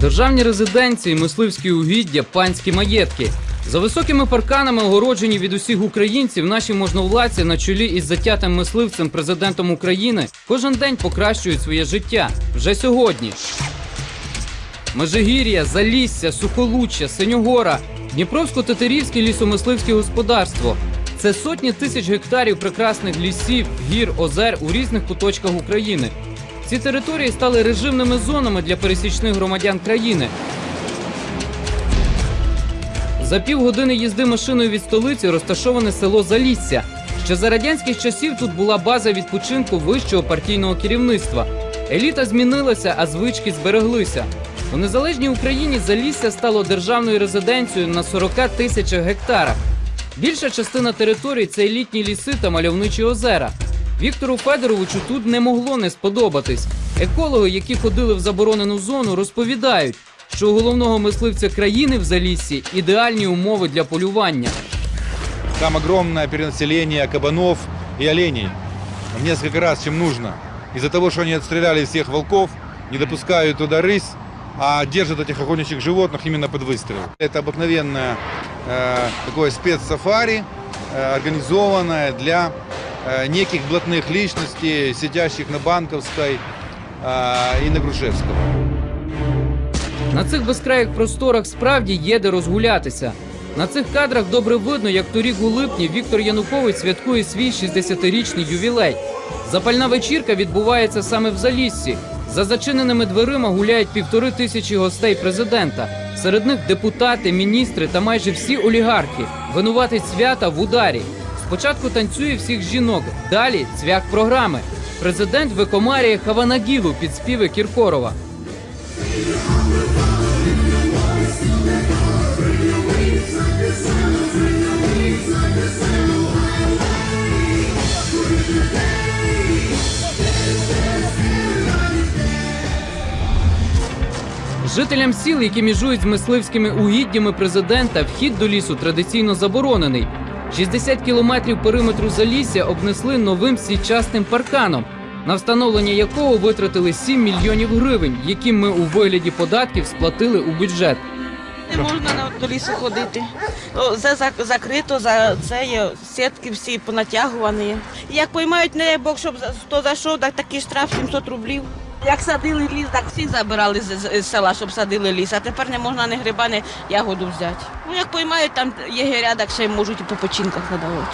Державні резиденції, мисливські угіддя, панські маєтки. За високими парканами, огороджені від усіх українців, наші можновладці на чолі із затятим мисливцем президентом України кожен день покращують своє життя. Вже сьогодні. Межигір'я, Залісся, Сухолуччя, Синьогора, Дніпровсько-Тетерівське лісомисливське господарство. Це сотні тисяч гектарів прекрасних лісів, гір, озер у різних куточках України. Ці території стали режимними зонами для пересічних громадян країни. За півгодини їзди машиною від столиці розташоване село Залісся. Ще за радянських часів тут була база відпочинку вищого партійного керівництва. Еліта змінилася, а звички збереглися. У незалежній Україні Залісся стало державною резиденцією на 40 тисячах гектарах. Більша частина територій це елітні ліси та мальовничі озера. Віктору Федоровичу тут не могло не сподобатись. Екологи, які ходили в заборонену зону, розповідають, що у головного мисливця країни в Заліссі ідеальні умови для полювання. Там огромное перенаселение кабанов и оленей. В несколько раз, чем нужно. Из-за того, что они отстреляли всех волков, не допускают туда рысь, а держат этих охотничьих животных именно под выстрел. Это обыкновенное э, такое спецсафари, э, организованное для э, неких блатных личностей, сидящих на Банковской э, и на Грушевском. На цих безкраїх просторах справді є де розгулятися. На цих кадрах добре видно, як торік у липні Віктор Янукович святкує свій 60-річний ювілей. Запальна вечірка відбувається саме в Заліссі. За зачиненими дверима гуляють півтори тисячі гостей президента. Серед них депутати, міністри та майже всі олігархи. Винуватець свята в ударі. Спочатку танцює всіх жінок, далі цвях програми. Президент викомарює Хаванагілу під співи Кіркорова. Жителям сіл, які межують з мисливськими угіддями президента, вхід до лісу традиційно заборонений. 60 кілометрів периметру залісся обнесли новим січасним парканом, на встановлення якого витратили 7 мільйонів гривень, які ми у вигляді податків сплатили у бюджет. Не можна на- до лісу ходити. Це закрито, за це є сітки всі понатягувані. Як поймають, не Бог, щоб хто зайшов, так такий штраф 700 рублів. Як садили ліс, так всі забирали з, з- з села, щоб садили ліс, а тепер не можна ні гриба, ні ягоду взяти. Ну як поймають, там єгеря, так ще й можуть і по починках надавати.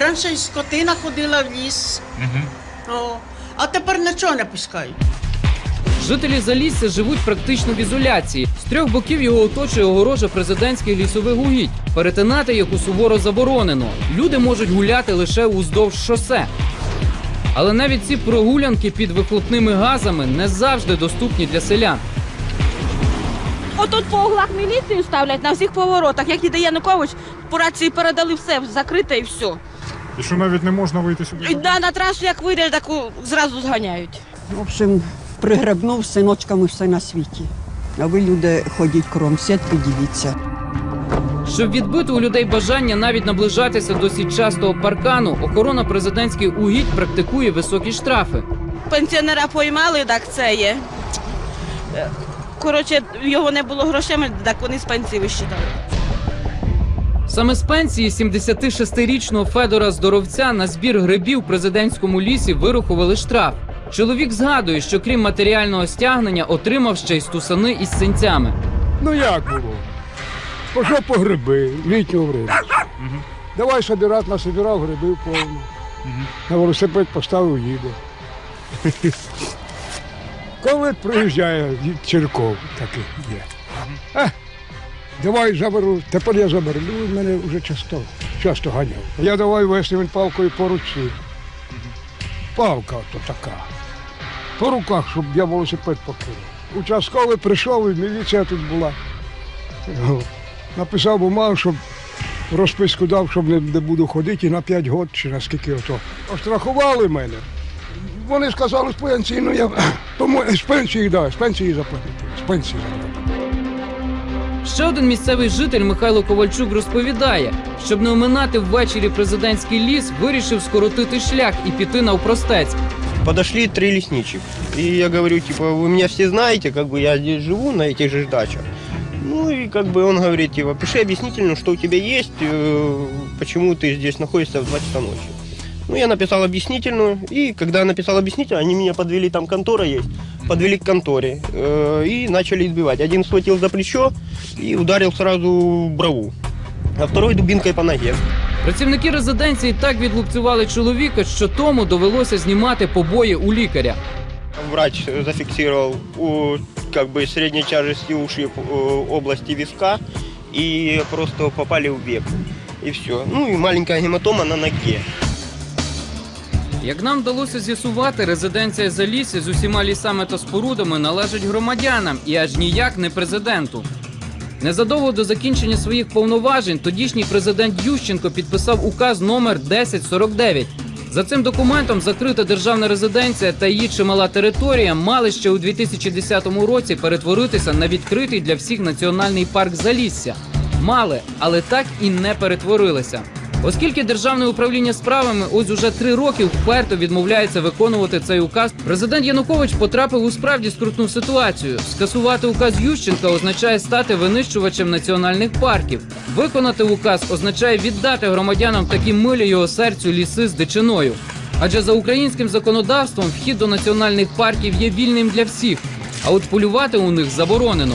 Раніше скотина ходила в ліс. О, а тепер нічого не пускають. Жителі Залісся живуть практично в ізоляції. З трьох боків його оточує огорожа президентських лісових угідь. Перетинати яку суворо заборонено. Люди можуть гуляти лише уздовж шосе. Але навіть ці прогулянки під вихлопними газами не завжди доступні для селян. Отут по углах міліцію ставлять на всіх поворотах. Як іде Янукович, по рації передали все, закрите і все. І що навіть не можна вийти сюди? І на, на трасу, як вийдеш, так зразу зганяють. В общем, пригребнув з синочками все на світі. А ви, люди, ходіть кром сітки, дивіться. Щоб відбити у людей бажання навіть наближатися до сітчастого паркану, охорона президентських угідь практикує високі штрафи. Пенсіонера поймали, так це є. Коротше, його не було грошей, так вони з пенсії вищитали. Саме з пенсії 76-річного Федора Здоровця на збір грибів в президентському лісі вирахували штраф. Чоловік згадує, що крім матеріального стягнення отримав ще й стусани із синцями. Ну як було? Пішов по гриби, літнього времени. Давай собирати, насобирав гриби повно. На велосипед поставив їде. Коли приїжджає Черков, такий є. Давай заберу. Тепер я заберу. Він мене вже часто, часто ганяв. Я давай вести він палкою по руці. Палка то така. По руках, щоб я велосипед покинув. Участковий прийшов, і міліція тут була О, Написав бумагу, щоб розписку дав, щоб не, не буду ходити і на 5 років чи на скільки ото. Острахували мене. Вони сказали з пенсії, ну я тому з пенсії, да, з пенсії заплатити. З пенсії заплатити. Ще один місцевий житель Михайло Ковальчук розповідає, щоб не оминати ввечері президентський ліс, вирішив скоротити шлях і піти навпростець. подошли три лесничих. И я говорю, типа, вы меня все знаете, как бы я здесь живу, на этих же дачах. Ну и как бы он говорит, типа, пиши объяснительно, что у тебя есть, э, почему ты здесь находишься в 2 часа ночи. Ну, я написал объяснительную, и когда я написал объяснительную, они меня подвели, там контора есть, подвели к конторе э, и начали избивать. Один схватил за плечо и ударил сразу в брову, а второй дубинкой по ноге. Працівники резиденції так відлупцювали чоловіка, що тому довелося знімати побої у лікаря. Врач зафиксировал у, как бы средней тяжести ушиб э, области виска и просто попали в век. И все. Ну и маленькая гематома на ноге. Як нам вдалося з'ясувати, резиденція Залісся з усіма лісами та спорудами належить громадянам і аж ніяк не президенту. Незадовго до закінчення своїх повноважень тодішній президент Ющенко підписав указ номер 1049. За цим документом закрита державна резиденція та її чимала територія мали ще у 2010 році перетворитися на відкритий для всіх національний парк Залісся. Мали, але так і не перетворилися. Оскільки державне управління справами ось уже три роки вперто відмовляється виконувати цей указ, президент Янукович потрапив у справді скрутну ситуацію. Скасувати указ Ющенка означає стати винищувачем національних парків. Виконати указ означає віддати громадянам такі милі його серцю ліси з дичиною. Адже за українським законодавством вхід до національних парків є вільним для всіх, а от полювати у них заборонено.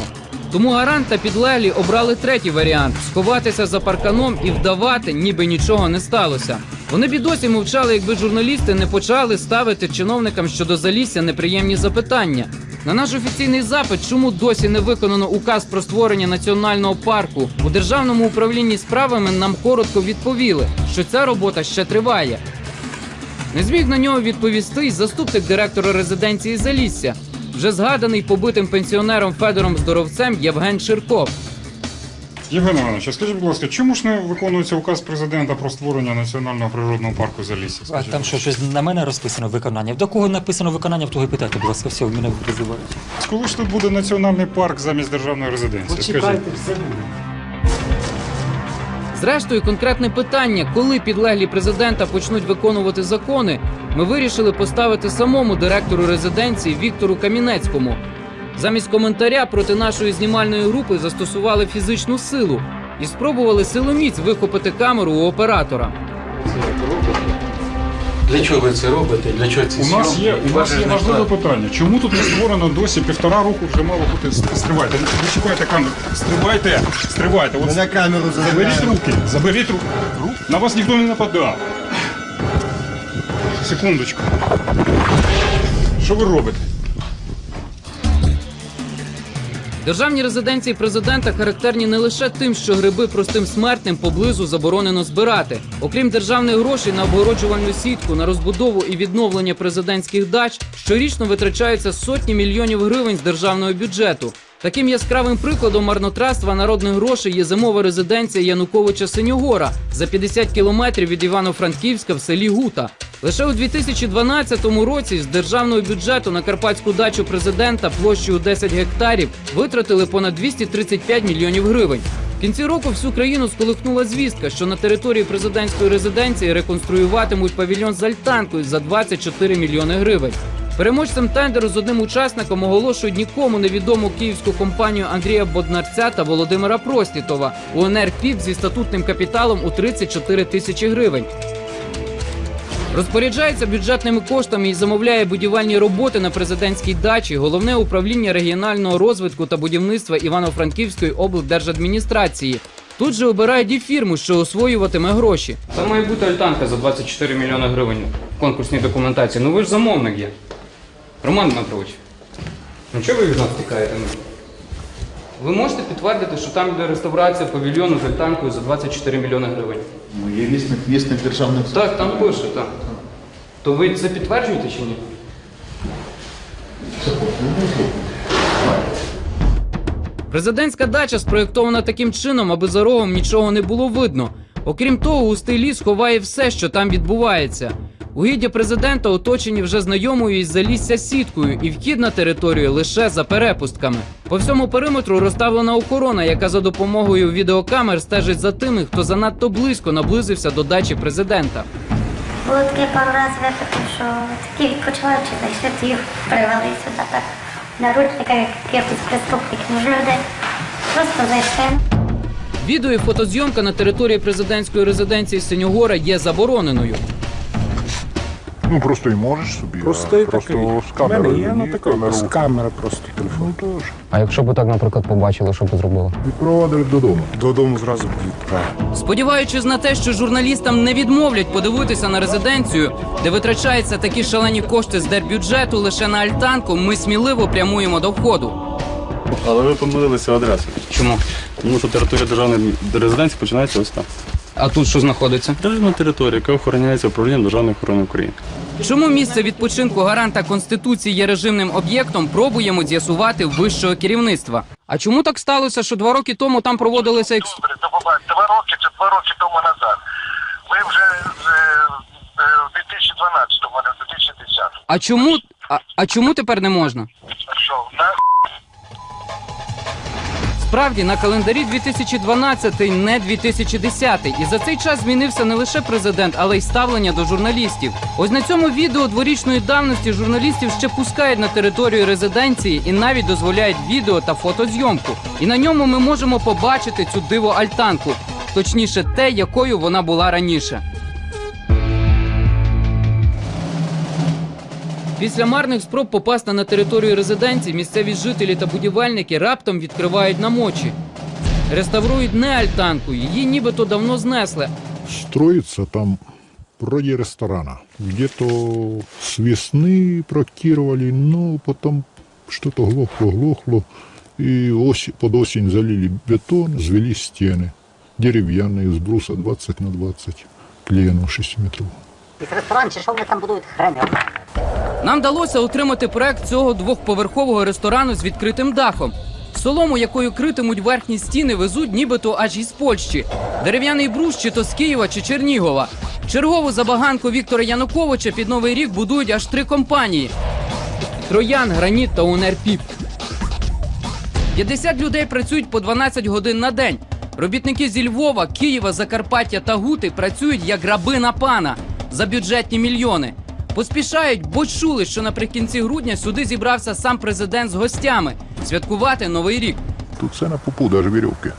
Тому гарант та підлеглі обрали третій варіант сховатися за парканом і вдавати, ніби нічого не сталося. Вони б і досі мовчали, якби журналісти не почали ставити чиновникам щодо залісся неприємні запитання. На наш офіційний запит, чому досі не виконано указ про створення національного парку у державному управлінні справами нам коротко відповіли, що ця робота ще триває. Не зміг на нього відповісти й заступник директора резиденції Залісся, вже згаданий побитим пенсіонером Федором Здоровцем Євген Ширков. Євген Іванович, а скажіть, будь ласка, чому ж не виконується указ президента про створення національного природного парку Залісся? А там що, щось на мене розписано виконання? До кого написано виконання, в того і питайте, будь ласка, все, в мене визивають. Коли ж тут буде національний парк замість державної резиденції? Скажіть. все буде. Зрештою, конкретне питання, коли підлеглі президента почнуть виконувати закони, ми вирішили поставити самому директору резиденції Віктору Камінецькому. Замість коментаря проти нашої знімальної групи застосували фізичну силу і спробували силоміць вихопити камеру у оператора. Для чого ви це робите? Для чого ці У нас є, у нас є важливе питання. Чому тут не створено досі півтора року вже мало бути стривайте? Ви чекайте камеру. Стривайте, стривайте. От На камеру заберіть руки, заберіть руки. На вас ніхто не нападав. Секундочку. Що ви робите? Державні резиденції президента характерні не лише тим, що гриби простим смертним поблизу заборонено збирати. Окрім державних грошей на обгороджувальну сітку, на розбудову і відновлення президентських дач, щорічно витрачаються сотні мільйонів гривень з державного бюджету. Таким яскравим прикладом марнотратства народних грошей є зимова резиденція Януковича Синьогора за 50 кілометрів від Івано-Франківська в селі Гута. Лише у 2012 році з державного бюджету на карпатську дачу президента площею 10 гектарів витратили понад 235 мільйонів гривень. В кінці року всю країну сколихнула звістка, що на території президентської резиденції реконструюватимуть павільйон з альтанкою за 24 мільйони гривень. Переможцем тендеру з одним учасником оголошують нікому невідому київську компанію Андрія Боднарця та Володимира Простітова УНР ПІП зі статутним капіталом у 34 тисячі гривень. Розпоряджається бюджетними коштами і замовляє будівельні роботи на президентській дачі головне управління регіонального розвитку та будівництва Івано-Франківської облдержадміністрації. Тут же обирають і фірму, що освоюватиме гроші. Це має бути альтанка за 24 мільйони гривень в конкурсній документації. Ну ви ж замовник є. Роман Дмитрович, ну чого ви від нас тікаєте? Ви можете підтвердити, що там йде реставрація павільйону з альтанкою за 24 мільйони гривень? Ну, є вісник, вісник державних Так, там пише, так. То ви це підтверджуєте чи ні? Президентська дача спроєктована таким чином, аби за рогом нічого не було видно. Окрім того, густий ліс ховає все, що там відбувається. Угіддя президента оточені вже знайомою із залісся сіткою, і вхід на територію лише за перепустками. По всьому периметру розставлена охорона, яка за допомогою відеокамер стежить за тими, хто занадто близько наблизився до дачі президента. Було таке пару разів випадків, що такі відпочиваючи зайшли, то їх привели сюди так. Наручника, як якихось преступників. Може, люди просто зайшли. Відео і фотозйомка на території президентської резиденції Синьогора є забороненою. Ну просто і можеш собі. Простий а просто такий. з камерою. Мене є, ну, такий, камеру. з камери просто телефон. Ну тож. А якщо б так, наприклад, побачили, що б зробили? Відпровадили додому. Додому зразу відправили. Сподіваючись на те, що журналістам не відмовлять подивитися на резиденцію, де витрачаються такі шалені кошти з держбюджету лише на альтанку, ми сміливо прямуємо до входу. Але ви помилилися адресою. Чому? Тому що територія державної резиденції починається ось там. А тут що знаходиться? Державна територія, яка охороняється управлінням державної охорони України. Чому місце відпочинку гаранта конституції є режимним об'єктом? Пробуємо з'ясувати вищого керівництва. А чому так сталося, що два роки тому там проводилися екс... Два роки чи два роки тому назад. Ми вже е, е, в 2012-му, а не в 2010. А чому а, а чому тепер не можна? Що, на Справді на календарі 2012, не 2010. І за цей час змінився не лише президент, але й ставлення до журналістів. Ось на цьому відео дворічної давності журналістів ще пускають на територію резиденції і навіть дозволяють відео та фотозйомку. І на ньому ми можемо побачити цю диво альтанку, точніше, те, якою вона була раніше. Після марних спроб попасти на територію резиденції місцеві жителі та будівельники раптом відкривають намочі. Реставрують не альтанку, її нібито давно знесли. Строится там вроде ресторана. Где-то с весны проектировали, но потом что-то глохло-глохло. И ось, под осень залили бетон, звели стены. Деревянные, с бруса 20 на 20, клееном 6 метров. Ресторан чи що вони там будують хрен його знає. Нам вдалося отримати проект цього двохповерхового ресторану з відкритим дахом. Солому, якою критимуть верхні стіни, везуть нібито аж із Польщі. Дерев'яний брус чи то з Києва чи Чернігова. Чергову забаганку Віктора Януковича під новий рік будують аж три компанії: Троян, Граніт та Унерпіп. 50 людей працюють по 12 годин на день. Робітники зі Львова, Києва, Закарпаття та Гути працюють як раби на пана за бюджетні мільйони. Поспішають, бо чули, що наприкінці грудня сюди зібрався сам президент з гостями святкувати новий рік. Тут все на попу, даже веревки.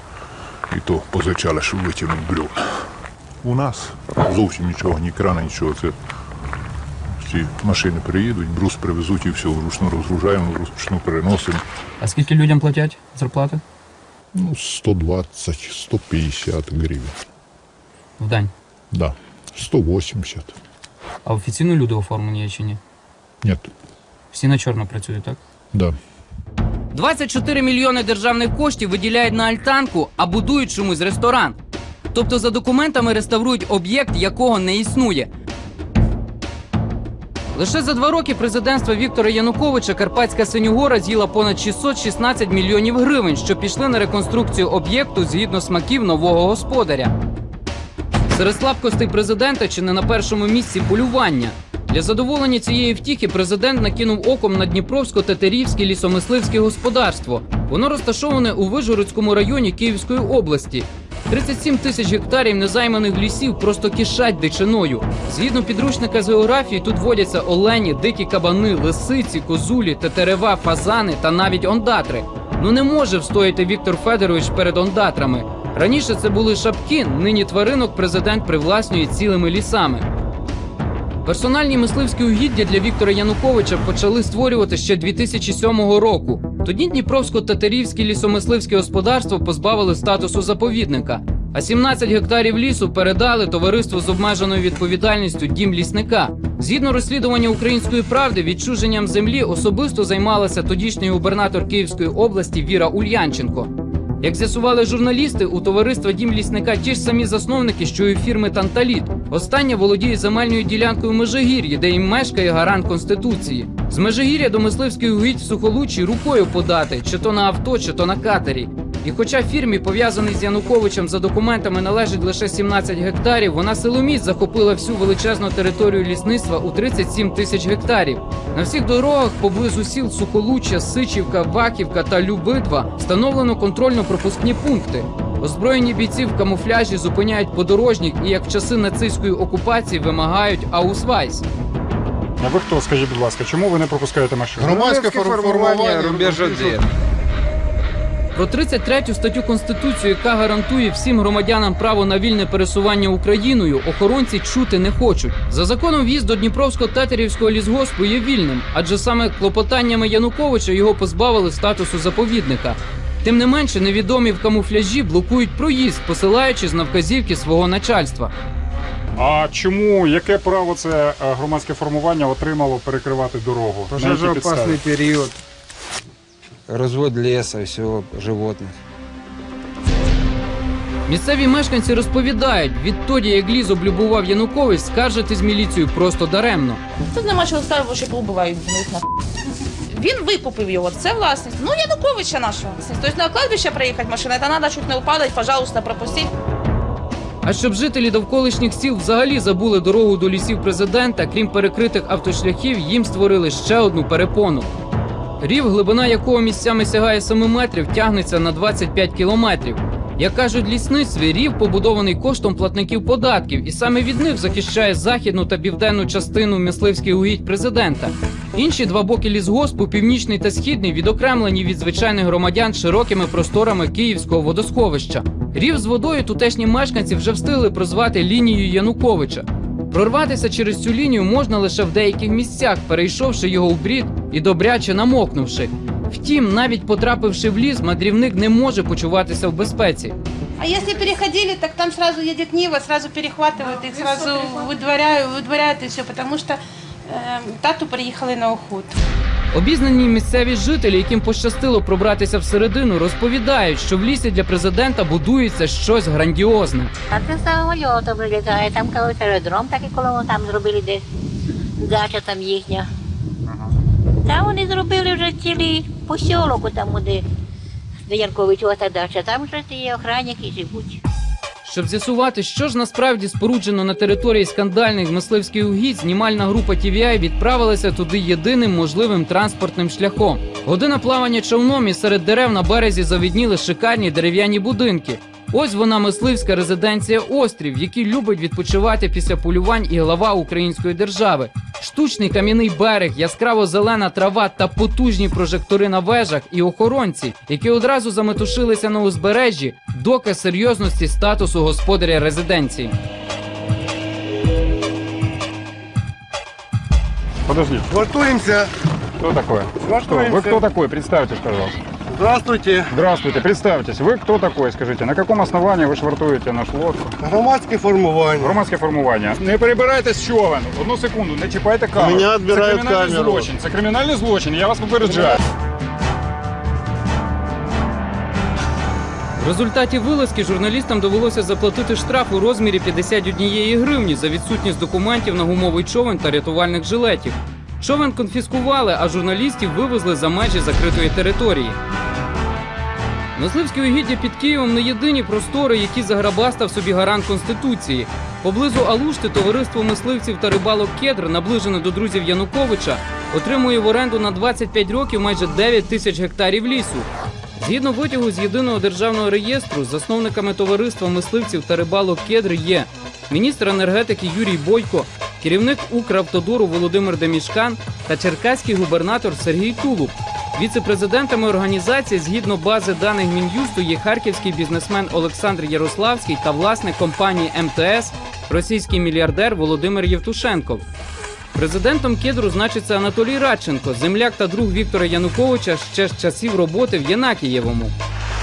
І то позичали, щоб витягнути бревна. У нас зовсім нічого, ні крана, нічого. Це всі машини приїдуть, брус привезуть і все, вручну розгружаємо, вручну переносимо. А скільки людям платять зарплати? Ну, 120-150 гривень. В день. Да. 180. А офіційно люди оформлені є чи ні? Нет. Всі на чорно працюють, так? Да. 24 мільйони державних коштів виділяють на альтанку, а будують чомусь ресторан. Тобто за документами реставрують об'єкт, якого не існує. Лише за два роки президентства Віктора Януковича Карпатська Синьогора з'їла понад 616 мільйонів гривень, що пішли на реконструкцію об'єкту згідно смаків нового господаря. Серед слабкостей президента чи не на першому місці полювання. Для задоволення цієї втіхи президент накинув оком на Дніпровсько-Тетерівське лісомисливське господарство. Воно розташоване у Вижгородському районі Київської області. 37 тисяч гектарів незайманих лісів просто кишать дичиною. Згідно підручника з географії, тут водяться олені, дикі кабани, лисиці, козулі, тетерева, фазани та навіть ондатри. Ну не може встояти Віктор Федорович перед ондатрами. Раніше це були шапки, нині тваринок президент привласнює цілими лісами. Персональні мисливські угіддя для Віктора Януковича почали створювати ще 2007 року. Тоді Дніпровсько-Татарівське лісомисливське господарство позбавили статусу заповідника, а 17 гектарів лісу передали товариству з обмеженою відповідальністю Дім лісника. Згідно розслідування української правди, відчуженням землі особисто займалася тодішній губернатор Київської області Віра Ульянченко. Як з'ясували журналісти, у товариства Дім лісника ті ж самі засновники, що й фірми Танталіт. Остання володіє земельною ділянкою Межигір'ї, де їм мешкає гарант конституції. З Межигір'я до мисливської угідь в сухолучі рукою подати, чи то на авто, чи то на катері. І хоча фірмі, пов'язаній з Януковичем за документами, належить лише 17 гектарів, вона силоміць захопила всю величезну територію лісництва у 37 тисяч гектарів. На всіх дорогах поблизу сіл Сухолуччя, Сичівка, Ваківка та Любитва встановлено контрольно-пропускні пункти. Озброєні бійці в камуфляжі зупиняють подорожніх і, як в часи нацистської окупації, вимагають аусвайс. А ви хто, скажіть, будь ласка, чому ви не пропускаєте машину? Громадське формування рубеж один. Про 33 статтю Конституції, яка гарантує всім громадянам право на вільне пересування Україною, охоронці чути не хочуть. За законом в'їзд до Дніпровсько-Тетерівського лісгоспу є вільним, адже саме клопотаннями Януковича його позбавили статусу заповідника. Тим не менше, невідомі в камуфляжі блокують проїзд, посилаючись на вказівки свого начальства. А чому, яке право це е, громадське формування отримало перекривати дорогу? На якій підставі? Период. Развод леса, всего животных. Місцеві мешканці розповідають, відтоді як ліс облюбував Янукович, скаржити з міліцією просто даремно. Тут нема чого ще поубивають в них на він викупив його, це власність. Ну, Януковича нашого. Тобто на кладбище приїхати машина, це треба чуть не упадати, пожалуйста, пропустіть. А щоб жителі довколишніх сіл взагалі забули дорогу до лісів президента, крім перекритих автошляхів, їм створили ще одну перепону. Рів, глибина якого місцями сягає 7 метрів, тягнеться на 25 кілометрів. Як кажуть лісництві, рів побудований коштом платників податків, і саме від них захищає західну та південну частину мисливських угідь президента. Інші два боки лісгоспу, північний та східний, відокремлені від звичайних громадян широкими просторами київського водосховища. Рів з водою тутешні мешканці вже встигли прозвати лінією Януковича. Прорватися через цю лінію можна лише в деяких місцях, перейшовши його у брід і добряче намокнувши. Втім, навіть потрапивши в ліс, мандрівник не може почуватися в безпеці. А если переходили, так там сразу едет Нива, сразу перехватывают их, сразу выдворяют, выдворяют и все, потому что э, тату приїхали на охоту. Обізнані місцеві жителі, яким пощастило пробратися всередину, розповідають, що в лісі для президента будується щось грандіозне. А це самольотом вилітає, там колись аеродром, так і коли там зробили десь дача там їхня. Там вони зробили вже цілий посілок, там де, де Янковичова та дача. Там вже ті охранники живуть. Щоб з'ясувати, що ж насправді споруджено на території скандальних мисливських угідь, знімальна група TVI відправилася туди єдиним можливим транспортним шляхом. Година плавання човном і серед дерев на березі завідніли шикарні дерев'яні будинки. Ось вона мисливська резиденція Острів, в якій любить відпочивати після полювань і глава української держави. Штучний кам'яний берег, яскраво зелена трава та потужні прожектори на вежах і охоронці, які одразу заметушилися на узбережжі, доказ серйозності статусу господаря резиденції. Подождите. Швартуемся. Кто такой? Что? Вы кто такой? Представьтесь, пожалуйста. Здравствуйте. Здравствуйте, представьтесь. Вы кто такой, скажите? На каком основании ви швартуєте наш лодку? Громадське формування. Громадське формування. Не перебирайте з човен. Одну секунду, не чіпайте камеру. Мене Це кримінальний камеру. злочин. Це кримінальний злочин, я вас попереджаю. В результаті вилазки журналістам довелося заплатити штраф у розмірі 51 гривні за відсутність документів на гумовий човен та рятувальних жилетів. Човен конфіскували, а журналістів вивезли за межі закритої території. Мисливські угіддя під Києвом не єдині простори, які заграбастав собі гарант Конституції. Поблизу Алушти товариство мисливців та рибалок Кедр, наближене до друзів Януковича, отримує в оренду на 25 років майже 9 тисяч гектарів лісу. Згідно витягу з єдиного державного реєстру, засновниками товариства мисливців та рибалок Кедр є міністр енергетики Юрій Бойко, керівник Укравтодору Володимир Демішкан та черкаський губернатор Сергій Тулуб. Віце-президентами організації, згідно бази даних Мін'юсту, є харківський бізнесмен Олександр Ярославський та власник компанії МТС, російський мільярдер Володимир Євтушенков. Президентом кедру значиться Анатолій Радченко, земляк та друг Віктора Януковича ще з часів роботи в Єнакієвому.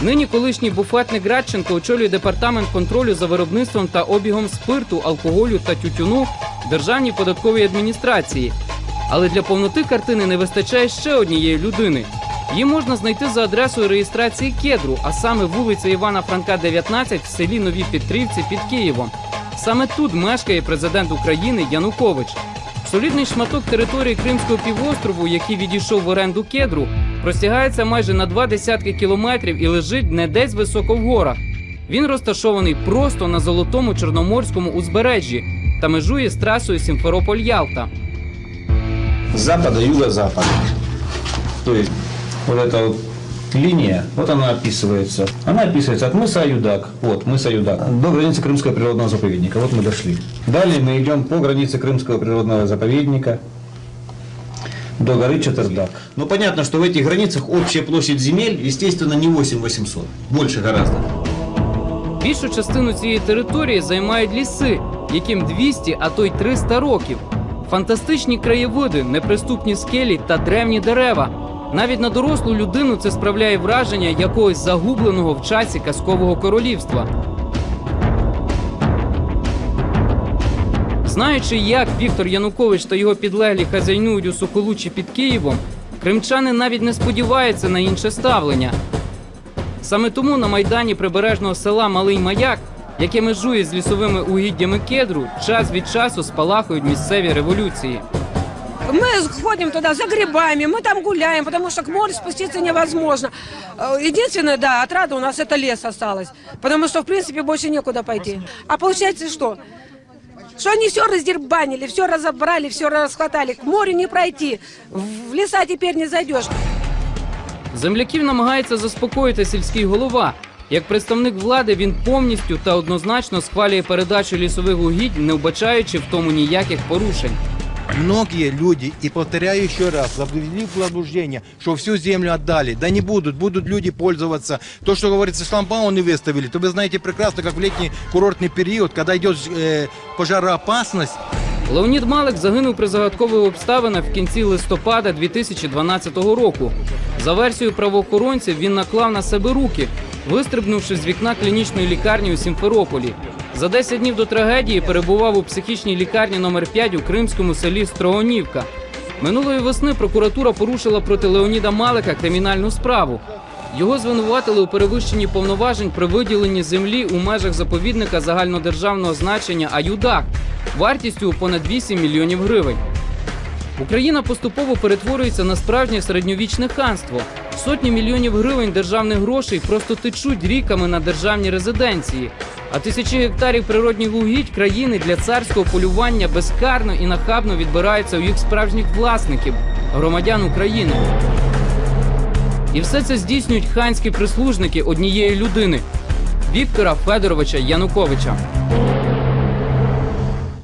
Нині колишній буфетник Радченко очолює департамент контролю за виробництвом та обігом спирту, алкоголю та тютюну Державній податковій адміністрації. Але для повноти картини не вистачає ще однієї людини. Її можна знайти за адресою реєстрації кедру, а саме вулиця Івана Франка, 19 в селі Нові Петрівці під Києвом. Саме тут мешкає президент України Янукович. Солідний шматок території Кримського півострову, який відійшов в оренду кедру, простягається майже на два десятки кілометрів і лежить не десь високо в горах. Він розташований просто на золотому чорноморському узбережжі та межує з трасою Сімферополь-Ялта с запада, юго-запада. То есть вот это вот линия, вот она описывается. Она описывается от мыса Аюдак, вот, мыса Аюдак, до границы Крымского природного заповедника. Вот мы дошли. Далее мы идем по границе Крымского природного заповедника до горы Чатырдак. Ну, понятно, что в этих границах общая площадь земель, естественно, не 8800, больше гораздо. Більшу частину цієї території займають ліси, яким 200, а то й 300 років. Фантастичні краєвиди, неприступні скелі та древні дерева. Навіть на дорослу людину це справляє враження якогось загубленого в часі казкового королівства. Знаючи, як Віктор Янукович та його підлеглі хазяйнують у Соколучі під Києвом, кримчани навіть не сподіваються на інше ставлення. Саме тому на майдані прибережного села Малий Маяк, яке межує з лісовими угіддями кедру, час від часу спалахують місцеві революції. Мы ходим туда за грибами, мы там гуляем, потому что к морю спуститься невозможно. Э, Единственное, да, отрада у нас это лес осталось, потому что, в принципе, больше некуда пойти. А получается что? Что они все раздербанили, все разобрали, все расхватали. К морю не пройти, в леса теперь не зайдешь. Земляків намагається заспокоїти сільський голова. Як представник влади, він повністю та однозначно схвалює передачу лісових угідь, не вбачаючи в тому ніяких порушень. Многие люди, и повторяю еще раз, завели в заблуждение, что всю землю отдали. Да не будут, будут люди пользоваться. То, что говорится, шламбауны выставили, то вы знаете прекрасно, как в летний курортный период, когда идет э, пожароопасность, Леонід Малик загинув при загадкових обставинах в кінці листопада 2012 року. За версією правоохоронців, він наклав на себе руки, вистрибнувши з вікна клінічної лікарні у Сімферополі. За 10 днів до трагедії перебував у психічній лікарні номер 5 у кримському селі Строгонівка. Минулої весни прокуратура порушила проти Леоніда Малика кримінальну справу. Його звинуватили у перевищенні повноважень при виділенні землі у межах заповідника загальнодержавного значення Аюдак вартістю у понад 8 мільйонів гривень. Україна поступово перетворюється на справжнє середньовічне ханство. Сотні мільйонів гривень державних грошей просто течуть ріками на державні резиденції. А тисячі гектарів природних угідь країни для царського полювання безкарно і нахабно відбираються у їх справжніх власників громадян України. І все це здійснюють ханські прислужники однієї людини Віктора Федоровича Януковича.